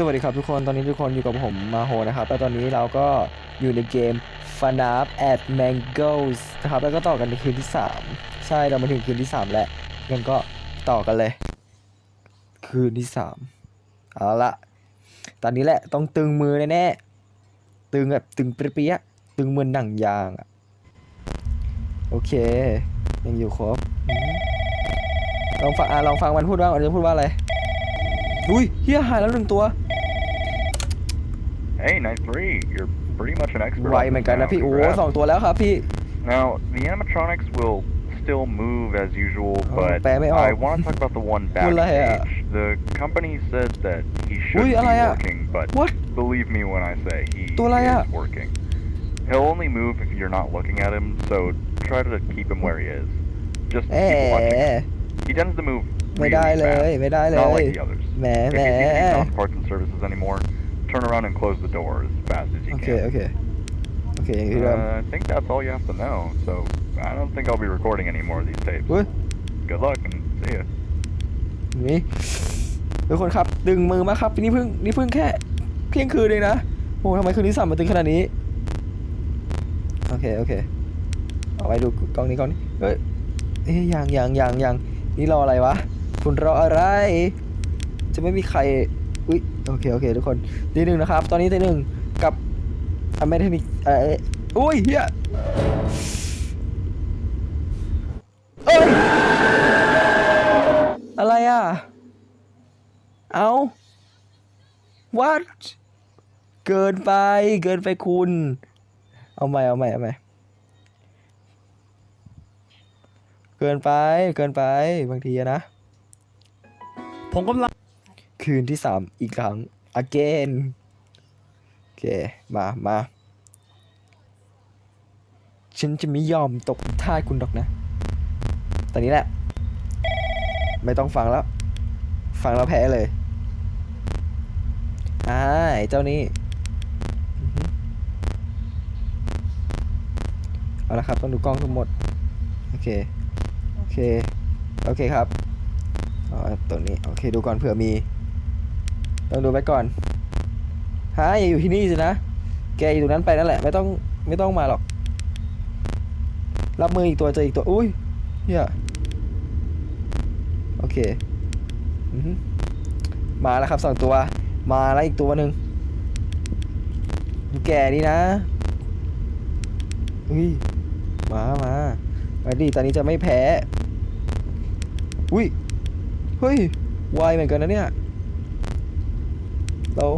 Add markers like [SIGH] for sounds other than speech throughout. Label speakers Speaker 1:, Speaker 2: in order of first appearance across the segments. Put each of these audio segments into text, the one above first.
Speaker 1: สวัสดีครับทุกคน ตอนนี้ทุกคนอยู่กับผมมาโฮนะครับ แล้วตอนนี้เราก็อยู่ในเกม f a n a p at Mangoes นะครับ แล้วก็ต่อกันในคืนที่ 3 ใช่ เรามาถึงคืนที่ 3 แล้วงั้นก็ต่อกันเลย คืนที่ 3 เอาละ ตอนนี้แหละต้องตึงมือแน่ๆ ตึงแบบตึงเปรี้ยๆตึงเหมือนหนังยางอะโอเค ยังอยู่ครบ ลองฟังอะลองฟังมันพูดว่ามันจะพูดว่าอะไรอุ้ยเฮียหายแล้วหนึ่งตัว
Speaker 2: Hey, night three. You're pretty much an expert.
Speaker 1: ไว
Speaker 2: on
Speaker 1: เหมือน
Speaker 2: this
Speaker 1: กันนะ
Speaker 2: now.
Speaker 1: พี่โอ้
Speaker 2: Congrats.
Speaker 1: สองตัวแล้วครับพี่
Speaker 2: Now, the animatronics will still move as usual,
Speaker 1: Oh,
Speaker 2: but
Speaker 1: bad me
Speaker 2: I
Speaker 1: off.
Speaker 2: want to talk about the one [LAUGHS]
Speaker 1: Wala ya.
Speaker 2: backstage. The company said that he should
Speaker 1: Uy,
Speaker 2: be
Speaker 1: ala ya.
Speaker 2: working, but
Speaker 1: What?
Speaker 2: believe me when I say he
Speaker 1: Tu ala ya.
Speaker 2: is working. He'll only move if you're not looking at him, so try to keep him where he is. Just
Speaker 1: แหม
Speaker 2: keep watching. He tends to move
Speaker 1: ไม่
Speaker 2: really
Speaker 1: ได้เลย
Speaker 2: fast,
Speaker 1: ไม่ได้เล
Speaker 2: not
Speaker 1: ย
Speaker 2: like the others.
Speaker 1: แหม
Speaker 2: If
Speaker 1: แหม
Speaker 2: you see he's not in parts and services anymore, turn around and close the door as fast as you
Speaker 1: โอเค
Speaker 2: can.
Speaker 1: โอเคโอเคอย่างที่เดิม
Speaker 2: Uh, I think that's all you have to know. So I don't think I'll be recording any more of these tapes.
Speaker 1: เฮ้ย
Speaker 2: Good luck and see ya.
Speaker 1: นี่ทุกคนครับ ดึงมือมาครับ นี่เพิ่งนี่เพิ่งแค่เที่ยงคืนเองนะ โอ้ทำไมคืนที่สามมาตึงขนาดนี้ โอเค โอเค เอาไว้ดูกล้องนี้กล้องนี้เฮ้ยเอ้ยยังยังยังยังนี่รออะไรวะ คุณรออะไร จะไม่มีใคร อุ้ย โอเค โอเค ทุกคนตีหนึ่งนะครับ ตอนนี้ตีหนึ่งกับอเมริกเอ่ออุ้ยเฮียเอ้ย อะไรอะ เอา what เกินไป เกินไปคุณ เอาใหม่ เอาใหม่ เอาใหม่ เกินไป เกินไป บางทีนะ
Speaker 3: ผมกำลัง
Speaker 1: คืนที่สามอีกครั้ง again โอเค มามาฉันจะไม่ยอมตกท่าคุณหรอกนะ ตอนนี้แหละ ไม่ต้องฟังแล้ว ฟังแล้วแพ้เลยอ่าไอ้เจ้านี่อือหือเอาละครับ ต้องดูกล้องทั้งหมด โอเค โอเค โอเคครับอ๋อตรงนี้ โอเค ดูก่อนเผื่อมี ต้องดูไปก่อนฮะอย่าอยู่ที่นี่สินะ แกอยู่ตรงนั้นไปนั่นแหละ ไม่ต้องไม่ต้องมาหรอก รับมืออีกตัวเจออีกตัว อุ้ยเฮียโอเคอือหือมาแล้วครับสองตัว มาแล้วอีกตัวหนึ่งแกนี่นะอุ้ยมามามาดิตอนนี้จะไม่แพ้ อุ้ย เฮ้ย ไวเหมือนกันนะเนี่ย เรา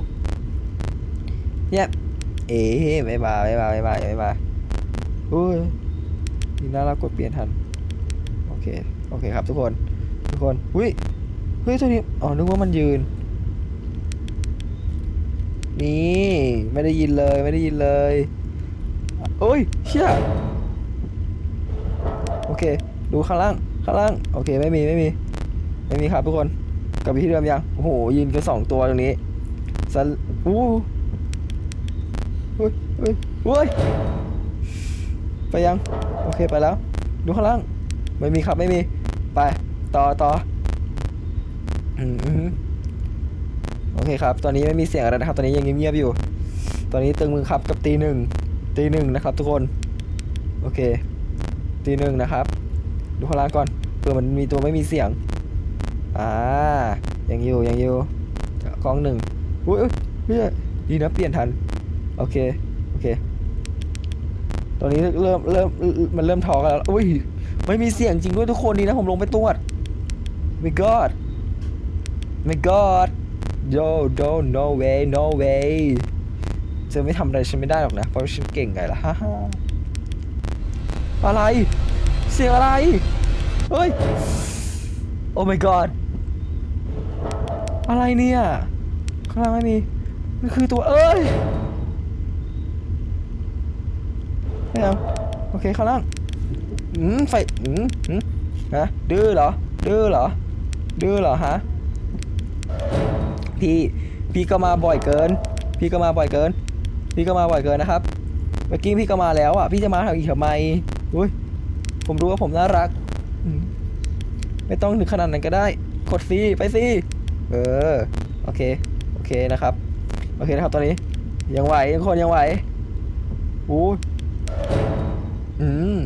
Speaker 1: เยบเอ๋ไม่มาไม่มาไม่มาไม่มาอุ้ยนี่น่ารักกดเปลี่ยนทัน โอเค โอเคครับทุกคน ทุกคน อุ้ย เฮ้ย ตัวนี้ อ๋อ นึกว่ามันยืน นี่ ไม่ได้ยินเลย ไม่ได้ยินเลยโอ้ย เชี่ย โอเค ดูข้างล่าง ข้างล่าง โอเค ไม่มี ไม่มี ไม่มีครับทุกคน กลับไปที่เดิมยัง โอ้โห ยืนกันสองตัวตรงนี้ สันอู้เฮ้ยเฮ้ยเฮ้ยไปยัง โอเคไปแล้ว ดูข้างล่าง ไม่มีครับไม่มี ไป ต่อต่ออืมโอเคครับ ตอนนี้ไม่มีเสียงอะไรนะครับ ตอนนี้ยังเงียบๆอยู่ ตอนนี้ตึงมือครับกับตีหนึ่ง ตีหนึ่งนะครับ ทุกคน โอเค ตีหนึ่งนะครับ ดูข้างล่างก่อน เผื่อมันมีตัวไม่มีเสียง อ่า ยังอยู่ยังอยู่กล้องหนึ่ง อุ้ยเอ้ยเฮ้ยดีนะเปลี่ยนทัน โอเค โอเค ตอนนี้เริ่มเริ่มมันเริ่มทอกันแล้ว อุ้ย ไม่มีเสียงจริงด้วยทุกคนนี่นะ ผมลงไปตรวจ my god my god yo no no way no way เธอไม่ทำอะไรฉันไม่ได้หรอกนะ เพราะฉันเก่งไงล่ะฮ่าฮ่าอะไร เสียงอะไร เฮ้ย โอ้ my god อะไรเนี่ย ข้างล่างไม่มี มันคือตัวเอ้ยไม่เอาโอเคข้างล่างอืมไฟอืมอืมฮะดื้อเหรอ ดื้อเหรอ ดื้อเหรอฮะ พี่ พี่ก็มาบ่อยเกิน พี่ก็มาบ่อยเกิน พี่ก็มาบ่อยเกินนะครับ เมื่อกี้พี่ก็มาแล้วอะ พี่จะมาทำอีกทำไมอุ้ย ผมรู้ว่าผมน่ารัก ไม่ต้องถึงขนาดนั้นก็ได้ กดซีไปสิเออ โอเค เคเคนะครับ โอเคนะครับตอนนี้ ยังไหวยังคนยังไหวอู้อืม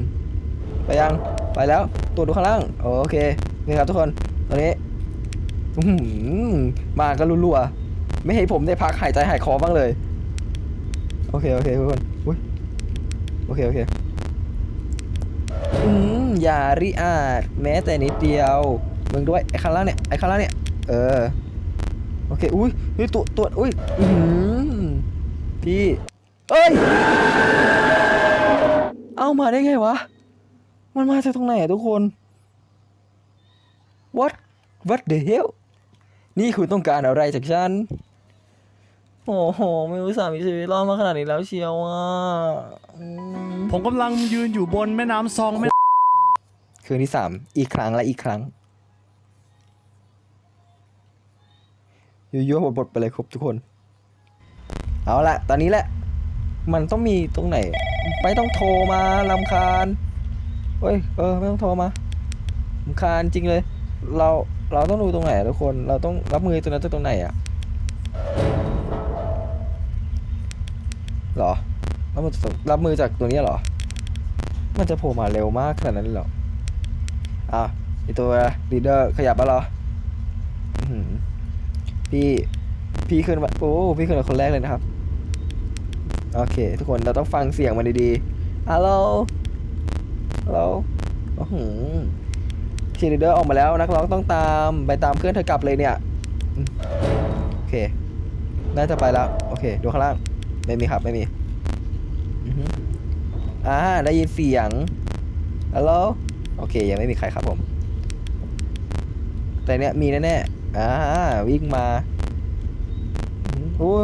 Speaker 1: ไปยังไปแล้วตัวจดูข้างล่างโอเคนี่ครับทุกคนตอนนี้อื้อหือมากันรัวๆไม่ให้ผมได้พักหายใจหายคอบ้างเลย โอเคโอเคทุกคนอุ้ยโอเคโอเคอืมอย่าริอาดแม้แต่นิดเดียวมึงด้วยไอ้ข้างล่างเนี่ยไอ้ข้างล่างเนี่ยเออ เคอุ้ยเฮ้ยตัวตัวอุ้ยอือหือพี่เอ้ย เอามาได้ไงวะ มันมาจากตรงไหนอะทุกคน what what the hell นี่คุณต้องการอะไรจากฉัน โอ้โห ไม่รู้สามีชีวิตรอดมาขนาดนี้แล้วเชียวอะอืม
Speaker 3: ผมกำลังยืนอยู่บนแม่น้ำซองแม่
Speaker 1: คืนที่สามอีกครั้งและอีกครั้ง ยั่วๆบทๆไปเลยครับทุกคน เอาละตอนนี้แหละ มันต้องมีตรงไหน ไม่ต้องโทรมาลำคาญเฮ้ยเออไม่ต้องโทรมาลำคาญจริงเลย เราเราต้องดูตรงไหนทุกคน เราต้องรับมือตัวนั้นตรงไหนอะหรอรับมือจากรับมือจากตัวนี้หรอ มันจะโผล่มาเร็วมากขนาดนั้นหรออะไอตัวลีดเดอร์ขยับมาเหรอ พี่พี่ขึ้นมาโอ้พี่ขึ้นมาคนแรกเลยนะครับ โอเค ทุกคนเราต้องฟังเสียงมันดีๆฮัลโหลฮัลโหลโอ้โหชีลีเดอร์ออกมาแล้วนักร้องต้องตามไปตามเพื่อนเธอกลับเลยเนี่ยโอเค น่าจะไปแล้ว โอเค ดูข้างล่าง ไม่มีครับไม่มีอือหืออ่าได้ยินเสียงฮัลโหลโอเค ยังไม่มีใครครับผม แต่เนี้ยมีแน่ๆ อ่าวิ่งมาโอ้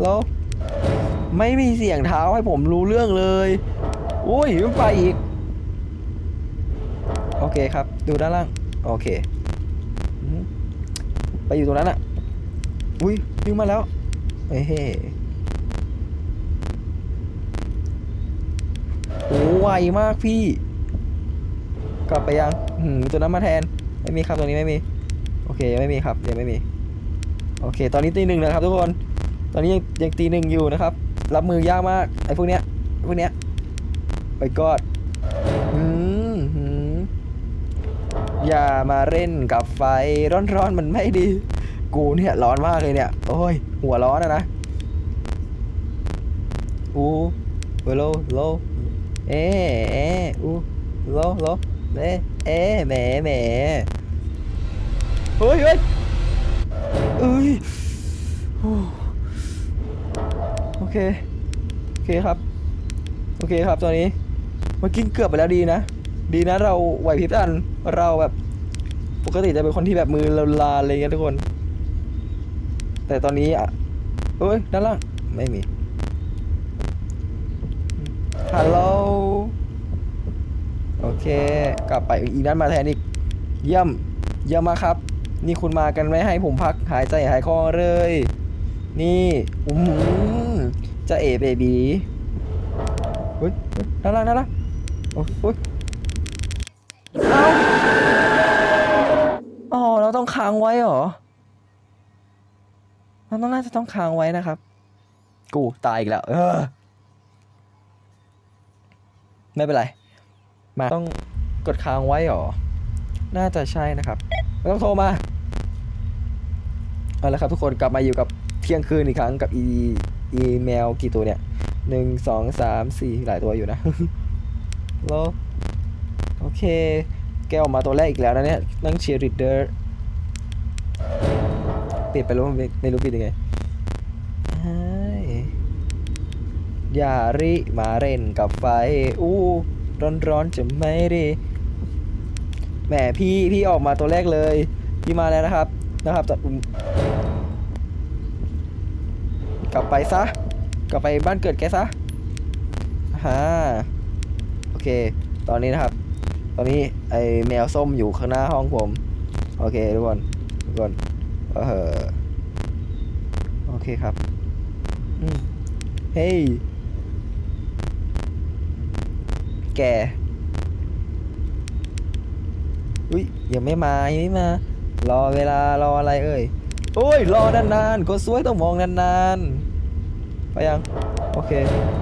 Speaker 1: แล้วไม่มีเสียงเท้าให้ผมรู้เรื่องเลยอุ้ยมันไปอีก โอเคครับ ดูด้านล่าง โอเค ไปอยู่ตรงนั้นอะอุ้ยวิ่งมาแล้วเฮ้โอ้ไวมากพี่ กลับไปยังหืมตัวนั้นมาแทน ไม่มีครับตัวนี้ไม่มี โอเคยังไม่มีครับยังไม่มี โอเค ตอนนี้ตีหนึ่งนะครับทุกคน ตอนนี้ยังยังตีหนึ่งอยู่นะครับ รับมือยากมากไอ้พวกเนี้ยพวกเนี้ยไปกอดอืมหืมอย่ามาเล่นกับไฟร้อนๆมันไม่ดี กูเนี่ยร้อนมากเลยเนี่ย โอ้ย หัวร้อนอะนะอู้โลโลเอเออู้โลโลเอเอแหมแหม เฮ้ยเฮ้ยเอ้ยโอเค โอเคครับ โอเคครับตอนนี้เมื่อกี้เกือบไปแล้วดีนะ ดีนะเราไหวพริบทันเราแบบ ปกติจะเป็นคนที่แบบมือลาๆอะไรเงี้ยทุกคน แต่ตอนนี้อะเฮ้ยด้านล่างไม่มีฮัลโหลโอเค กลับไปอีกนั้นมาแทนอีกเยี่ยมเยี่ยมมากครับ นี่คุณมากันไม่ให้ผมพักหายใจหายคอเลย นี่อือหือจะเอเบบีเฮ้ยน่ารักน่ารักโอ้ยโอ้ยเอ้าอ๋อเราต้องค้างไว้เหรอเราต้องน่าจะต้องค้างไว้นะครับ กูตายอีกแล้ว เออ ไม่เป็นไร มาต้องกดค้างไว้เหรอ น่าจะใช่นะครับ ไม่ต้องโทรมาเอาละครับทุกคนกลับมาอยู่กับเที่ยงคืนอีกครั้งกับอีอีเมลกี่ตัวเนี่ยหนึ่งสองสามสี่หลายตัวอยู่นะแล้วโอเค แกออกมาตัวแรกอีกแล้วนะเนี่ยนั่งเชียร์ริดเดอร์ปิดไปแล้วไม่รู้ปิดยังไงยอย่าริมาเล่นกับไฟอู้ร้อนร้อนๆจะไม่ดี แหมพี่พี่ออกมาตัวแรกเลย พี่มาแล้วนะครับนะครับแต่อืมกลับไปซะ กลับไปบ้านเกิดแกซะฮ่าโอเค ตอนนี้นะครับ ตอนนี้ไอแมวส้มอยู่ข้างหน้าห้องผม โอเคทุกคนทุกคนเออโอเคครับเฮ้ยแก อุ้ยยังไม่มายังไม่มา รอเวลารออะไรเอ่ยโอ้ยรอนานๆคนสวยต้องมองนานๆไปยังโอเค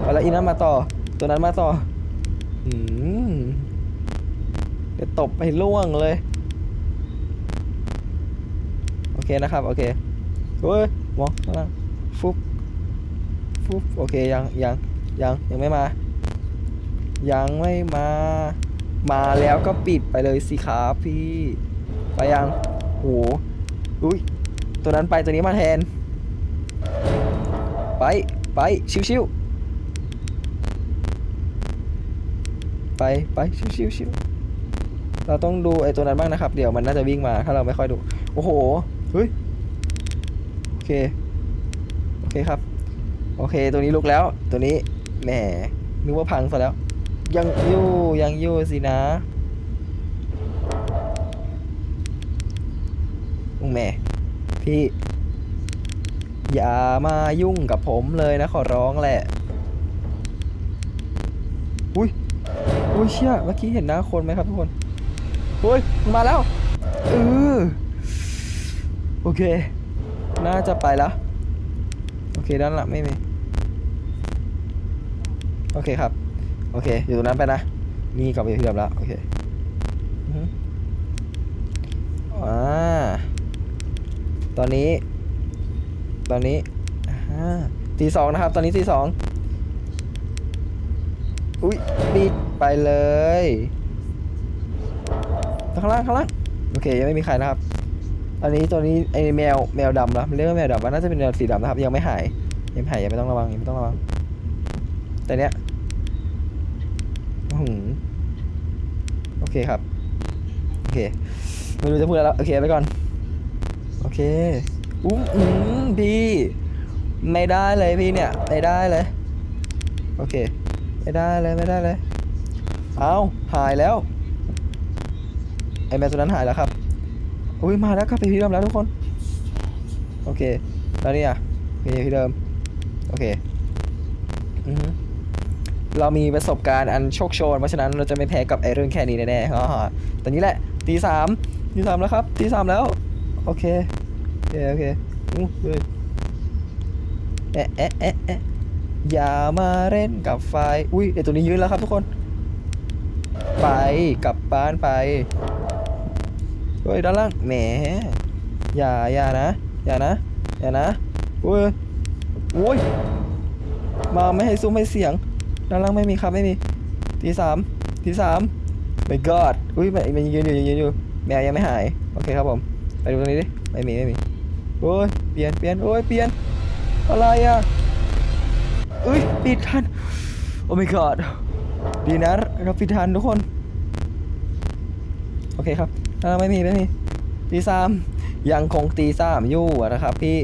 Speaker 1: ไปแล้วอีนั้นมาต่อ ตัวนั้นมาต่ออืมเดี๋ยวตบให้ล่วงเลย โอเคนะครับ โอเคเฮ้ยมองข้างล่างฟุบฟุบโอเคยังยังยังยังไม่มา ยังไม่มา มาแล้วก็ปิดไปเลยสิครับพี่ ไปยังโหอุ้ยตัวนั้นไปตัวนี้มาแทน ไปไปชิวๆไปไปชิวชิวชิวเราต้องดูไอ้ตัวนั้นบ้างนะครับ เดี๋ยวมันน่าจะวิ่งมาถ้าเราไม่ค่อยดู โอ้โหเฮ้ยโอเคโอเคครับ โอเคตัวนี้ลุกแล้วตัวนี้แหมนึกว่าพังซะแล้ว ยังอยู่ยังอยู่สินะอุ้งแม่ พี่ อย่ามายุ่งกับผมเลยนะขอร้องแหละ อุ้ยอุ้ยเชี่ยเมื่อกี้เห็นหน้าคนไหมครับทุกคนเฮ้ยมันมาแล้วเออโอเค น่าจะไปแล้ว โอเคด้านหลังไม่มี โอเคครับ โอเค อยู่ตรงนั้นไปนะ นี่กลับไปที่เดิมแล้ว โอเคอ่าตอนนี้ ตอนนี้อ่าตีสองนะครับ ตอนนี้ตีสองอุ้ยปิดไปเลยข้างล่างข้างล่างโอเค ยังไม่มีใครนะครับ ตอนนี้ตัวนี้ไอแมวแมวดำนะมันเรียกว่าแมวดำมันน่าจะเป็นแมวสีดำนะครับ ยังไม่หายยังไม่หายยังไม่ต้องระวังยังไม่ต้องระวังแต่เนี้ย โอเคครับ โอเค ไม่รู้จะพูดอะไรแล้ว โอเคไปก่อน โอเคอู้อืมพี่ ไม่ได้เลยพี่เนี่ย ไม่ได้เลย โอเค ไม่ได้เลย ไม่ได้เลย เอาหายแล้ว ไอแมวตัวนั้นหายแล้วครับ อุ้ยมาแล้วครับไปที่เดิมแล้วทุกคน โอเค แล้วนี่อะโอเคที่เดิม โอเค อือ เรามีประสบการณ์อันโชคโชน เพราะฉะนั้นเราจะไม่แพ้กับไอเรื่องแค่นี้แน่ๆฮ่าฮ่าตอนนี้แหละตีสามตีสามแล้วครับตีสามแล้ว โอเค โอเค โอเคเฮ้ยเอ๊ะเอ๊ะเอ๊ะเอ๊ะอย่ามาเล่นกับไฟ อุ้ยไอตัวนี้ยืนแล้วครับทุกคน ไปกลับบ้านไป เฮ้ยด้านล่าง แหม อย่าอย่านะ อย่านะ อย่านะเว้ยโอ้ยมาไม่ให้ซุ้มให้เสียง ด้านล่างไม่มีครับไม่มีทีสามทีสามไม่กอดอุ้ยมันมันยืนอยู่ยืนอยู่แมวยังไม่หายโอเคครับผมไปดูตรงนี้ดิไม่มีไม่มีโอ้ยเปลี่ยนเปลี่ยนโอ้ยเปลี่ยนอะไรอะเอ้ยปิดทันโอ้ my god ดีนะเราปิดทันทุกคนโอเคครับด้านล่างไม่มีไม่มีตีสามยังคงตีสามอยู่นะครับพี่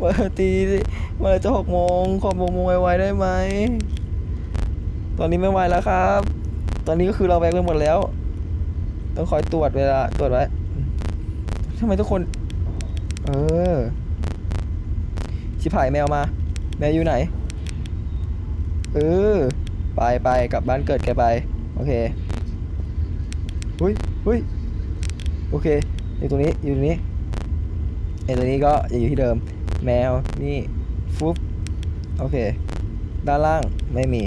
Speaker 1: มื่อตีเมื่อไหรจะหกโมงขอหกโมงไวๆได้ไหม ตอนนี้ไม่ไหวแล้วครับ ตอนนี้ก็คือเราแบกไปหมดแล้ว ต้องคอยตรวจเวลาตรวจไว้ทำไมทุกคน เออ ชิบหายแมวมา แมวอยู่ไหน เออ ไปไปกลับบ้านเกิดแกไป โอเคหุ้ยหุ้ยโอเคอยู่ตรงนี้ อยู่ตรงนี้ไอ้ตัวนี้ก็ยังอยู่ที่เดิม แมว นี่ ฟุบโอเค ด้านล่างไม่มี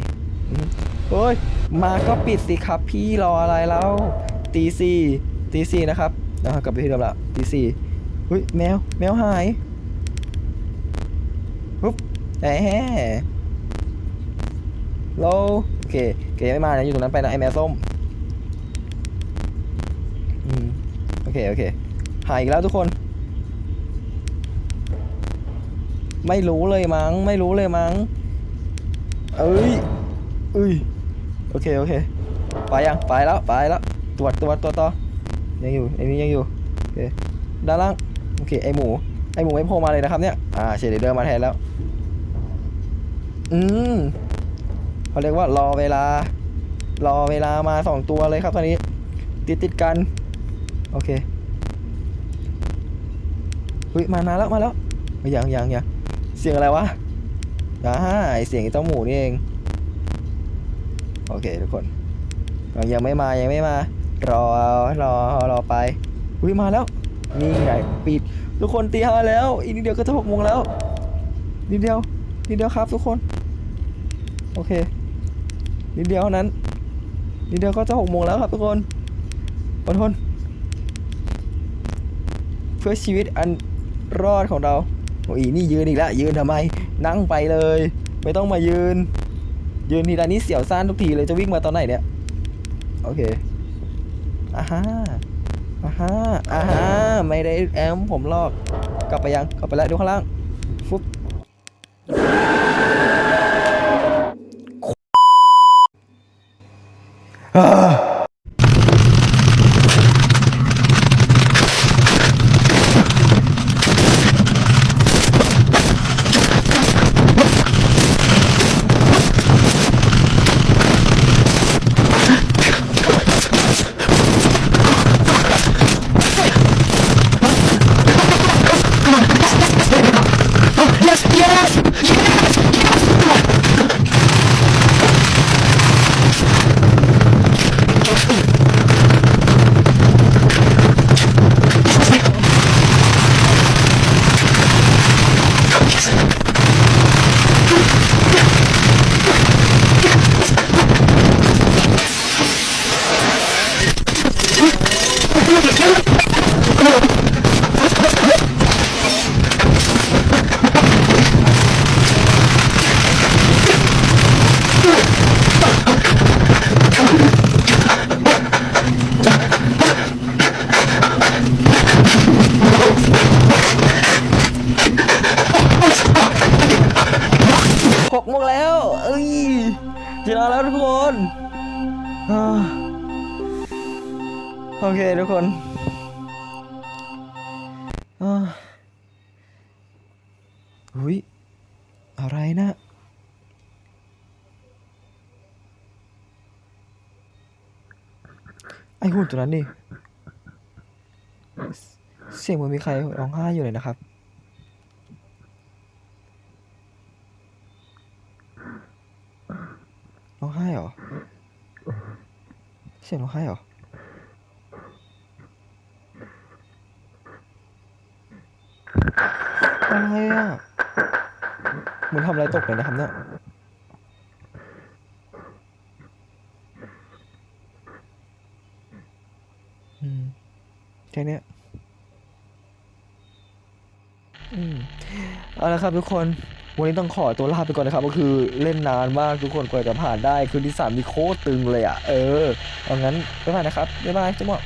Speaker 1: อืมเฮ้ย มาก็ปิดสิครับ พี่รออะไรแล้วตีสี่ตีสี่นะครับนะครับกลับไปที่เดิมละตีสี่เฮ้ย แมว แมวหายปุ๊บแหมโลโอเคเคยังไม่มานะอยู่ตรงนั้นไปนะไอแมวส้มอืมโอเค โอเค หายอีกแล้วทุกคน ไม่รู้เลยมั้ง ไม่รู้เลยมั้ง เอ้ยเอ้ย โอเค โอเค ไปยัง ไปแล้ว ไปแล้ว ตรวจตรวจตรวต่อ ยังอยู่ไอ้นี้ยังอยู่ โอเค ด้านล่าง โอเค ไอหมู ไอหมูไม่โผล่มาเลยนะครับเนี่ย อ่าเชดเดอร์มาแทนแล้ว อืมเขาเรียกว่ารอเวลา รอเวลามาสองตัวเลยครับตอนนี้ ติดติดกัน โอเคเฮ้ย มานานแล้ว มาแล้วเฮ้ยยังยังยัง สียงอะไรวะอ่าเสียงไอ้เต้าหมูนี่เอง โอเคทุกคนยังยังไม่มา ยังไม่มา รอ รอ รอไป อุ้ยมาแล้ว นี่ไงปิด ทุกคนตีห้าแล้ว อีกนิดเดียวก็จะหกโมงแล้ว นิดเดียว นิดเดียวครับทุกคน โอเค นิดเดียวเท่านั้น นิดเดียวก็จะหกโมงแล้วครับทุกคน อดทน เพื่อชีวิตอันรอดของเรา โอ้ยนี่ยืนอีกแล้วยืนทำไม นั่งไปเลย ไม่ต้องมายืน ยืนทีไรนี้เสียวซ่านทุกทีเลยจะวิ่งมาตอนไหนเนี่ย โอเคอ่าฮะอ่าฮะอ่าฮะไม่ได้แอมผมลอก กลับไปยังกลับไปแล้วดูข้างล่าง ชนะแล้วทุกคนอ่าโอเคทุกคนอ่าหุยอะไรนะไอหุ่นตัวนั้นนี่เสเสียงเหมือนมีใครร้องไห้อยู่เลยนะครับ ร้องไห้เหรอเสียงร้องไห้เหรออะไรอะเหมือนทำอะไรตกเลยนะครับเนี่ยอืมแค่นี้อืมเอาละครับทุกคน วันนี้ต้องขอตัวลาไปก่อนนะครับ ก็คือเล่นนานมากทุกคนกว่าจะผ่านได้ คืนที่สามนี่โคตรตึงเลยอะ เออเอางั้นบ๊ายบายนะครับบ๊ายบายจุ๊บหมอ